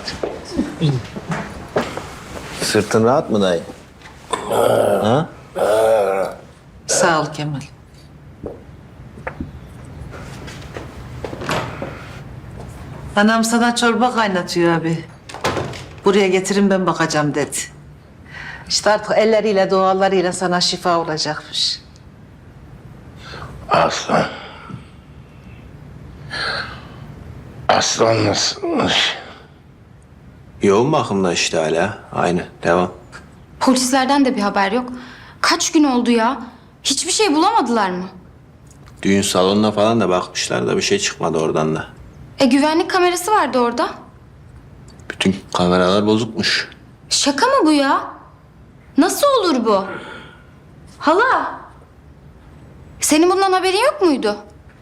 hadi. Sırtın rahat mı dayı? Ha? Sağ ol Kemal. Anam sana çorba kaynatıyor abi. Buraya getirin ben bakacağım dedi. İşte artık elleriyle dualarıyla sana şifa olacakmış. Aslan. Aslan nasılmış? Yoğun bakımda işte hala. Aynı. Devam. Polislerden de bir haber yok. Kaç gün oldu ya? Hiçbir şey bulamadılar mı? Düğün salonuna falan da bakmışlar da bir şey çıkmadı oradan da. E güvenlik kamerası vardı orada. Bütün kameralar bozukmuş. Şaka mı bu ya? Nasıl olur bu? Hala. Senin bundan haberin yok muydu?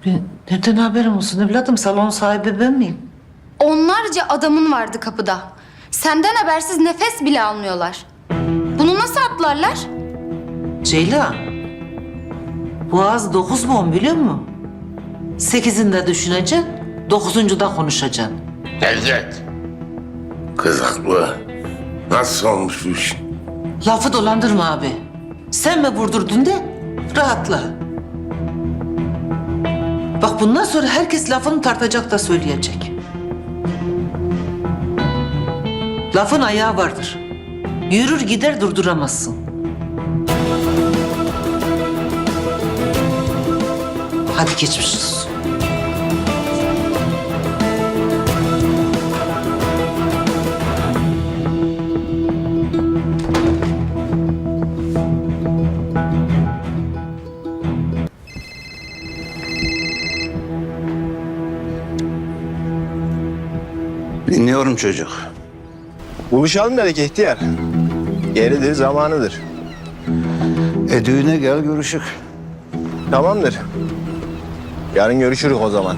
Ben, nereden haberim olsun evladım? Salon sahibi ben miyim? Onlarca adamın vardı kapıda. Senden habersiz nefes bile almıyorlar. Bunu nasıl atlarlar? Ceyla. Boğaz dokuz mu on biliyor musun? Sekizinde düşüneceksin, dokuzuncuda konuşacaksın. Necdet. Kızaklı. Nasıl olmuş bu iş? Lafı dolandırma abi. Sen mi vurdurdun de rahatla. Bak bundan sonra herkes lafını tartacak da söyleyecek. Lafın ayağı vardır. Yürür gider durduramazsın. Hadi geçmiş olsun. Dinliyorum çocuk. Buluşalım dedik ihtiyar. Yeridir, zamanıdır. E düğüne gel görüşük. Tamamdır. Yarın görüşürüz o zaman.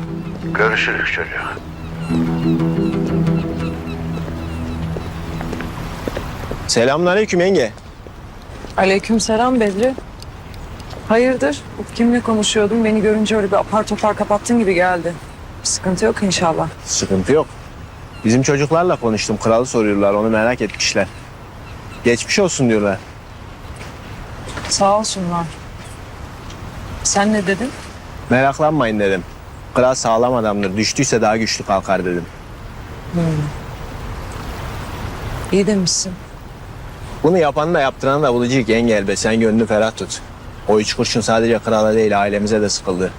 Görüşürüz çocuk. Selamünaleyküm yenge. Aleykümselam Bedri. Hayırdır? Kimle konuşuyordun? Beni görünce öyle bir apar topar kapattın gibi geldi. Bir sıkıntı yok inşallah. Sıkıntı yok. Bizim çocuklarla konuştum. Kralı soruyorlar. Onu merak etmişler. Geçmiş olsun diyorlar. Sağ olsunlar. Sen ne dedin? Meraklanmayın dedim. Kral sağlam adamdır. Düştüyse daha güçlü kalkar dedim. İyi demişsin. Bunu yapanı da yaptıranı da bulacak yenge elbet. Sen gönlünü ferah tut. O üç kurşun sadece krala değil ailemize de sıkıldı.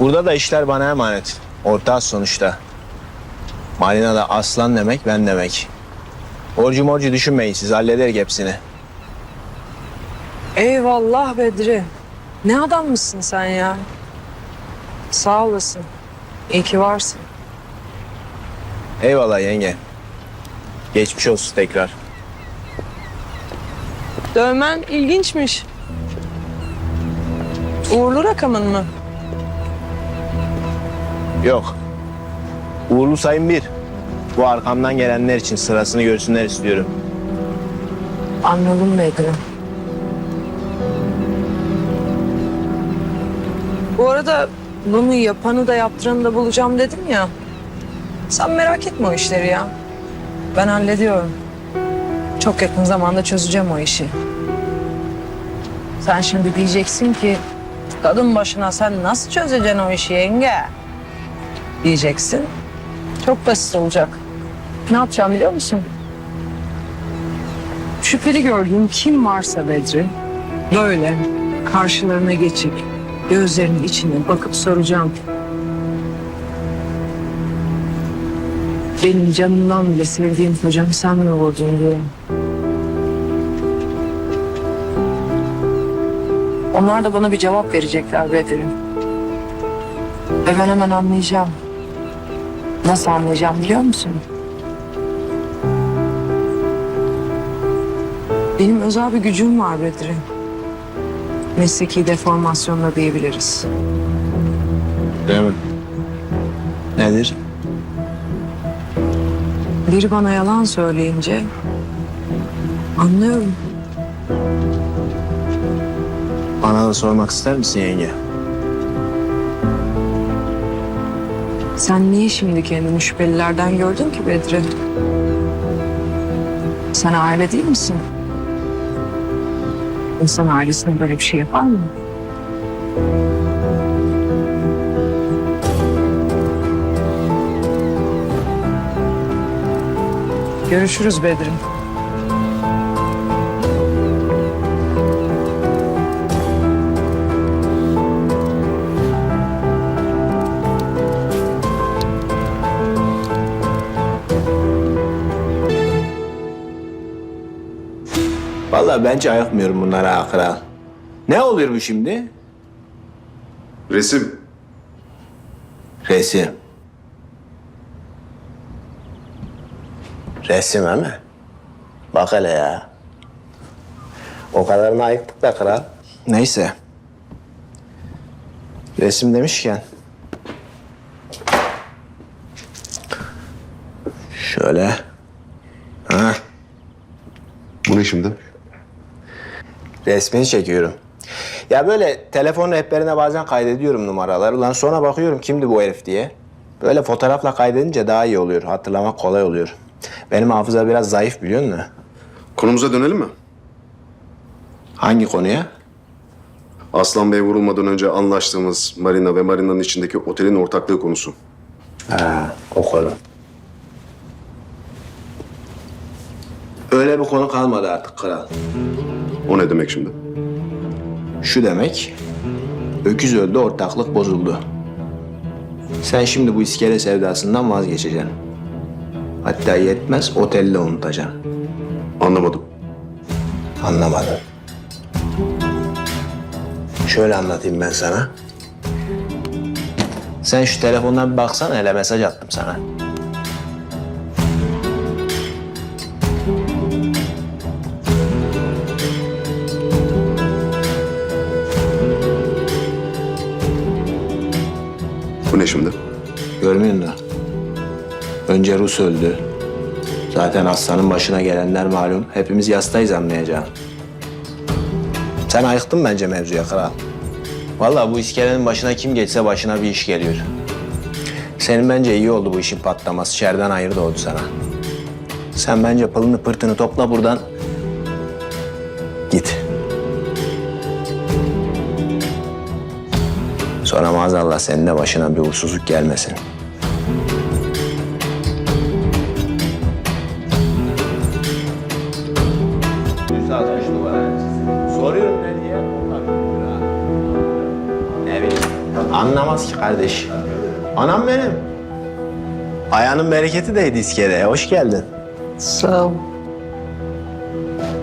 Burada da işler bana emanet. Ortağız sonuçta. Marina da aslan demek ben demek. Borcu morcu düşünmeyin siz hallederik hepsini. Eyvallah Bedri. Ne adammışsın sen ya. Sağ olasın. İyi ki varsın. Eyvallah yenge. Geçmiş olsun tekrar. Dövmen ilginçmiş. Uğurlu rakamın mı? Yok. Uğurlu sayın bir. Bu arkamdan gelenler için sırasını görsünler istiyorum. Anladım Bedri. Bu arada bunu yapanı da yaptıranı da bulacağım dedim ya. Sen merak etme o işleri ya. Ben hallediyorum. Çok yakın zamanda çözeceğim o işi. Sen şimdi diyeceksin ki kadın başına sen nasıl çözeceksin o işi yenge? Diyeceksin. Çok basit olacak. Ne yapacağım biliyor musun? Şüpheli gördüğüm kim varsa Bedri, böyle karşılarına geçip gözlerinin içine bakıp soracağım. Benim canımdan bile sevdiğim kocamı sen mi vurdun diye. Onlar da bana bir cevap verecekler Bedri. Ve ben hemen anlayacağım. Nasıl anlayacağım biliyor musun? Benim özel bir gücüm var Bedri. Mesleki deformasyonla diyebiliriz. Değil mi? Nedir? Biri bana yalan söyleyince anlıyorum. Bana da sormak ister misin yenge? Sen niye şimdi kendini şüphelilerden gördün ki Bedri? Sen aile değil misin? İnsan ailesine böyle bir şey yapar mı? Görüşürüz Bedrim. Vallahi bence ayıkmıyorum bunlara ha kral. Ne oluyor bu şimdi? Resim. Resim. Resim ama. Bak hele ya. O kadarını ayıktık da kral. Neyse. Resim demişken. Şöyle. Ha, Bu ne şimdi? Resmini çekiyorum. Ya böyle telefon rehberine bazen kaydediyorum numaraları. Lan sonra bakıyorum kimdi bu herif diye. Böyle fotoğrafla kaydedince daha iyi oluyor. Hatırlamak kolay oluyor. Benim hafıza biraz zayıf biliyor musun? Konumuza dönelim mi? Hangi konuya? Aslan Bey vurulmadan önce anlaştığımız marina ve marinanın içindeki otelin ortaklığı konusu. Ha, o konu. Öyle bir konu kalmadı artık kral. O ne demek şimdi? Şu demek, öküz öldü, ortaklık bozuldu. Sen şimdi bu iskele sevdasından vazgeçeceksin. Hatta yetmez, otelde unutacaksın. Anlamadım. Anlamadın. Şöyle anlatayım ben sana. Sen şu telefondan bir baksana hele mesaj attım sana. Görmüyor musun? Önce Rus öldü. Zaten aslanın başına gelenler malum. Hepimiz yastayız anlayacağım. Sen ayıktın bence mevzuya kral. Vallahi bu iskelenin başına kim geçse başına bir iş geliyor. Senin bence iyi oldu bu işin patlaması. Şerden hayır doğdu sana. Sen bence pılını pırtını topla buradan. Git. Sonra maazallah senin de başına bir uğursuzluk gelmesin. Soruyorum ne diye. Ne bileyim. Anlamaz ki kardeş. Anam benim. Ayağının bereketi değdi iskeleye. Hoş geldin. Sağ ol.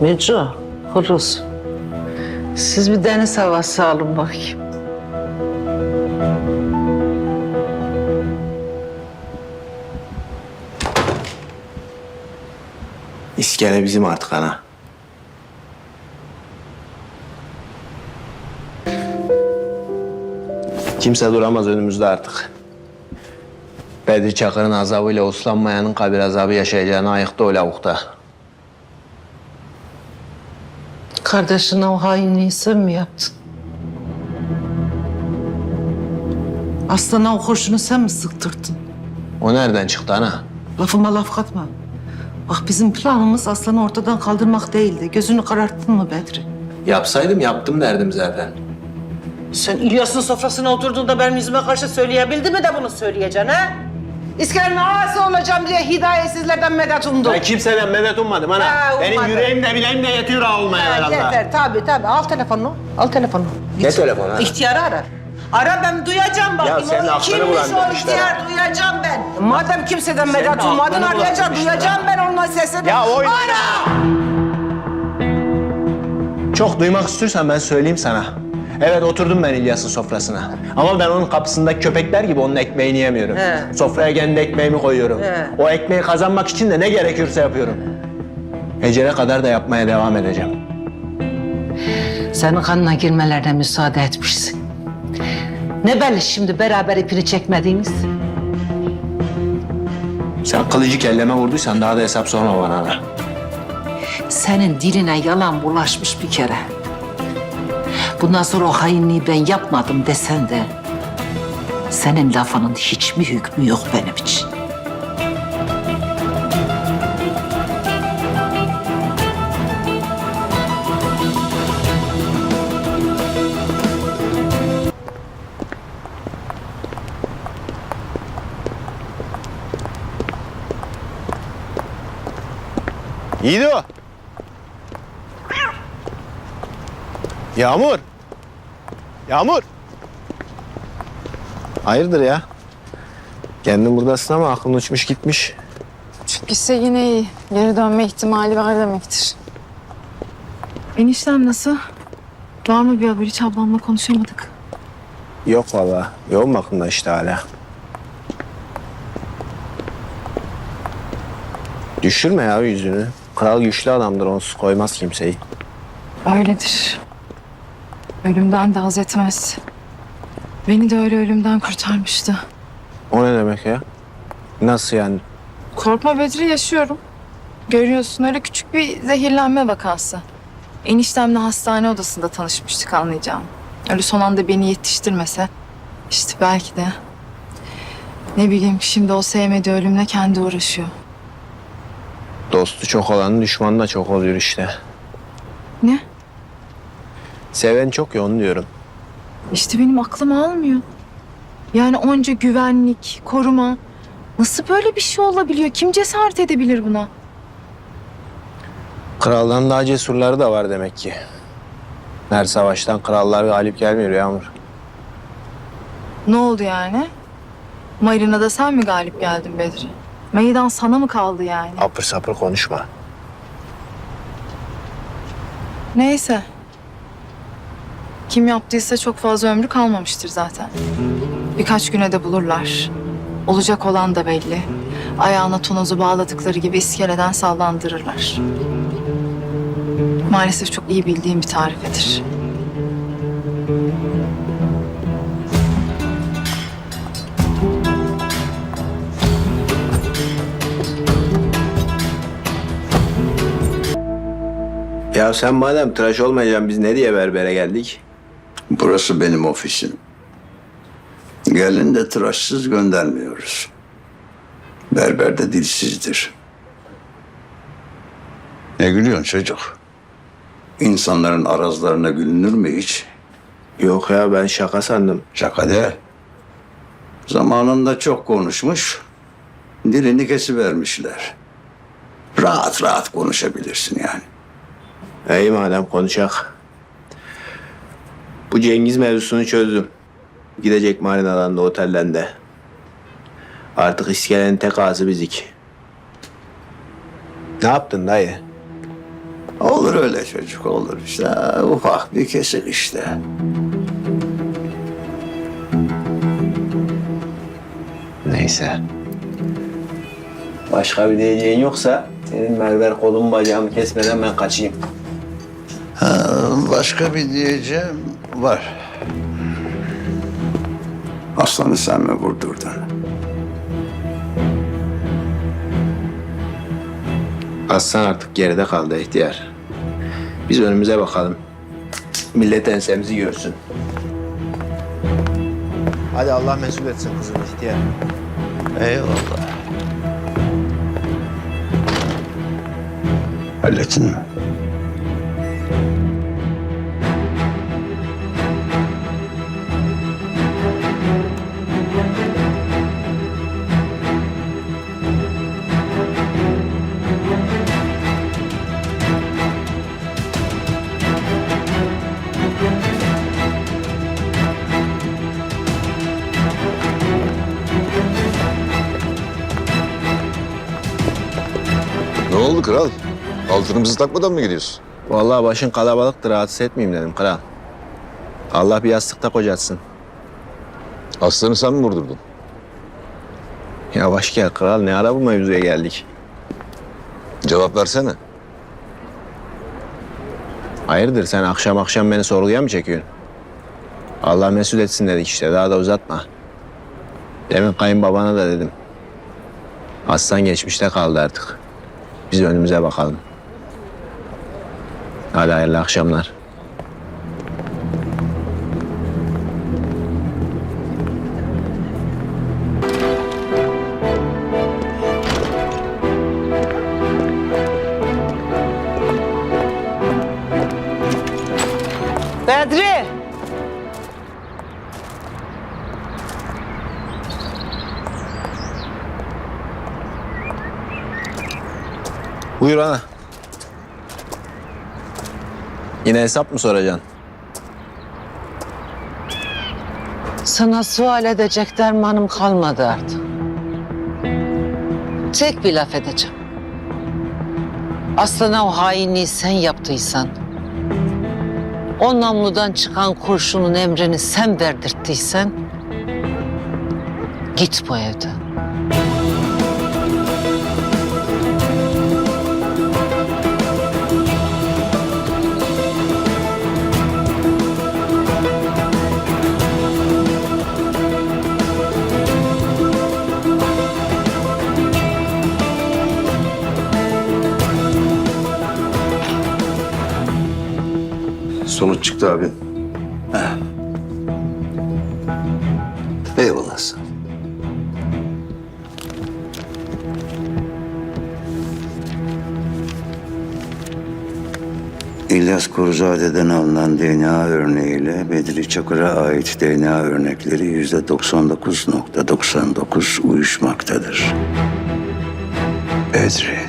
Meco, Horuz. Siz bir deniz havası alın bakayım. İskele bizim artık ana. Kimse duramaz önümüzde artık. Bedri Çakır'ın azabıyla uslanmayanın kabir azabı yaşayacağını ayıktı o lavukta. Kardeşine o hainliği sen mi yaptın? Aslana o kurşunu sen mi sıktırdın? O nereden çıktı ana? Lafıma laf katma. Bak bizim planımız aslanı ortadan kaldırmak değildi. Gözünü kararttın mı Bedri? Yapsaydım yaptım derdim zaten. Sen İlyas'ın sofrasına oturduğunda benim yüzüme karşı söyleyebildi mi de bunu söyleyeceksin ha? İskelenin ağası olacağım diye hidayetsizlerden medet umdum. Ben kimseden medet ummadım ana. Ha. Benim yüreğim de bileğim de yetiyor ha olmaya Ha, herhalde. yeter tabii tabii. Al telefonunu. Al telefonunu. Ne telefonu ha? İhtiyarı ara. Ara ben duyacağım bakayım. senin O aklını kimmiş o bulandırmışlar ihtiyar ha. duyacağım ben. Madem kimseden medet aklını ummadın arayacağım. bulandırmışlar Duyacağım ben onun sesini. Ya o- Ara! Çok duymak istiyorsan ben söyleyeyim sana. Evet oturdum ben İlyas'ın sofrasına. Ama ben onun kapısındaki köpekler gibi onun ekmeğini yemiyorum. He. Sofraya kendi ekmeğimi koyuyorum. He. O ekmeği kazanmak için de ne gerekiyorsa yapıyorum. Ecele kadar da yapmaya devam edeceğim. Senin kanına girmelerine müsaade etmişsin. Ne belli şimdi beraber ipini çekmediğiniz? Sen kılıcı kelleme vurduysan daha da hesap sorma bana. ana. Senin diline yalan bulaşmış bir kere. Bundan sonra o hainliği ben yapmadım desen de... Senin lafının hiç mi hükmü yok benim için? İyiydi o. Yağmur. Yağmur. Hayırdır ya? Kendin buradasın ama aklın uçmuş gitmiş. Gitse yine iyi. Geri dönme ihtimali var demektir. Eniştem nasıl? Var mı bir haber? Hiç ablamla konuşamadık. Yok valla. Yoğun bakımda işte hala. Düşürme ya yüzünü. Kral güçlü adamdır onsuz koymaz kimseyi. Öyledir. Ölümden de haz etmez. Beni de öyle ölümden kurtarmıştı. O ne demek ya? Nasıl yani? Korkma Bedri yaşıyorum. Görüyorsun öyle küçük bir zehirlenme vakası. Eniştemle hastane odasında tanışmıştık anlayacağım. Öyle son anda beni yetiştirmese işte belki de ne bileyim şimdi o sevmediği ölümle kendi uğraşıyor. Dostu çok olanın düşmanı da çok oluyor işte. Ne? Seven çok ya onu diyorum. İşte benim aklım almıyor. Yani onca güvenlik, koruma. Nasıl böyle bir şey olabiliyor? Kim cesaret edebilir buna? Kraldan daha cesurları da var demek ki. Her savaştan krallar galip gelmiyor Yağmur. Ne oldu yani? Marina'da sen mi galip geldin Bedri? Meydan sana mı kaldı yani? Apır sapır konuşma. Neyse. Kim yaptıysa çok fazla ömrü kalmamıştır zaten. Birkaç güne de bulurlar. Olacak olan da belli. Ayağına tonozu bağladıkları gibi iskeleden sallandırırlar. Maalesef çok iyi bildiğim bir tarifedir. Ya sen madem tıraş olmayacaksın biz ne diye berbere geldik? Burası benim ofisim. Gelin de tıraşsız göndermiyoruz. Berber de dilsizdir. Ne gülüyorsun çocuk? İnsanların arazlarına gülünür mü hiç? Yok ya ben şaka sandım. Şaka değil. Zamanında çok konuşmuş, dilini kesivermişler. Rahat rahat konuşabilirsin yani. İyi madem konuşak. Bu Cengiz mevzusunu çözdüm. Gidecek marinadan da otelden de. Artık iskelenin tek ağzı bizik. Ne yaptın dayı? Olur öyle çocuk olur işte. Ufak bir kesik işte. Neyse. Başka bir diyeceğin yoksa senin mermer kolum bacağımı kesmeden ben kaçayım. Başka bir diyeceğim var. Aslanı sen mi vurdurdun? Aslan artık geride kaldı ihtiyar. Biz önümüze bakalım. Millet ensemizi görsün. Hadi Allah mesul etsin kızını ihtiyar. Eyvallah. Hallettin mi? Kral? Altınımızı takmadan mı gidiyorsun? Vallahi başın kalabalıktır rahatsız etmeyeyim dedim kral. Allah bir yastıkta kocatsın. Aslanı sen mi vurdurdun? Yavaş gel kral ne ara bu mevzuya geldik. Cevap versene. Hayırdır sen akşam akşam beni sorguya mı çekiyorsun? Allah mesul etsin dedik işte daha da uzatma. Demin kayınbabana da dedim. Aslan geçmişte kaldı artık. Biz önümüze bakalım. Hadi hayırlı akşamlar. Bedri! Buyur ana. Yine hesap mı soracaksın? Sana sual edecek dermanım kalmadı artık. Tek bir laf edeceğim. Aslına o hainliği sen yaptıysan, o namludan çıkan kurşunun emrini sen verdirttiysen, git bu evden. Sonuç çıktı abi. Eyvallah sana. İlyas Kuruzade'den alınan DNA örneğiyle Bedri Çakır'a ait DNA örnekleri yüzde 99.99 uyuşmaktadır. Bedri.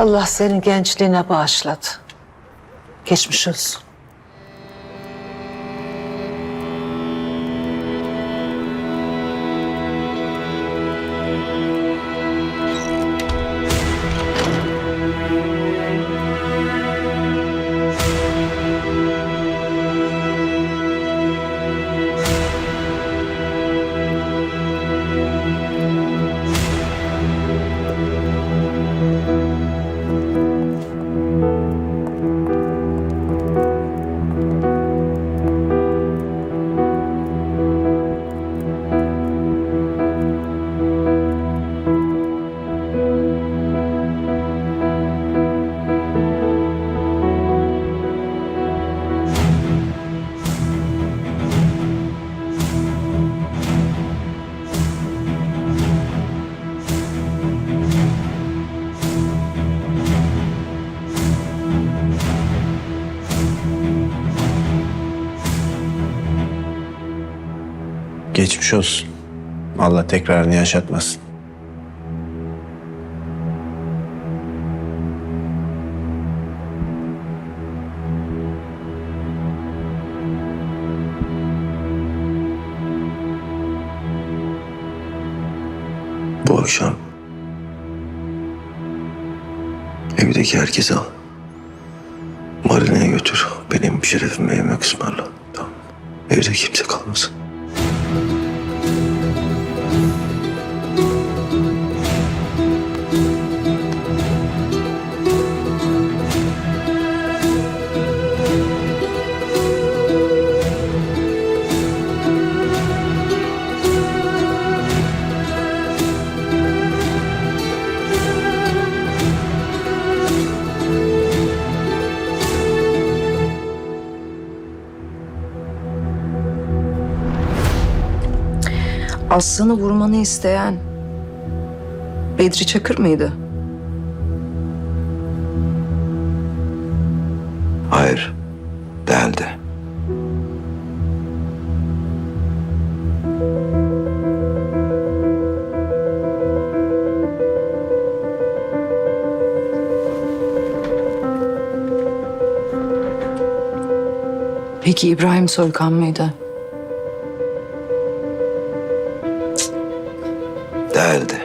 Allah senin gençliğine bağışladı. Geçmiş olsun. Geçmiş olsun. Allah tekrarını yaşatmasın. Bu akşam evdeki herkesi al. Marina'ya götür. Benim şerefime yemek ısmarla. Tamam. Evde kimse kalmasın. Aslanı vurmanı isteyen Bedri Çakır mıydı? Hayır. Değildi. Peki İbrahim Soykan mıydı? Değildi.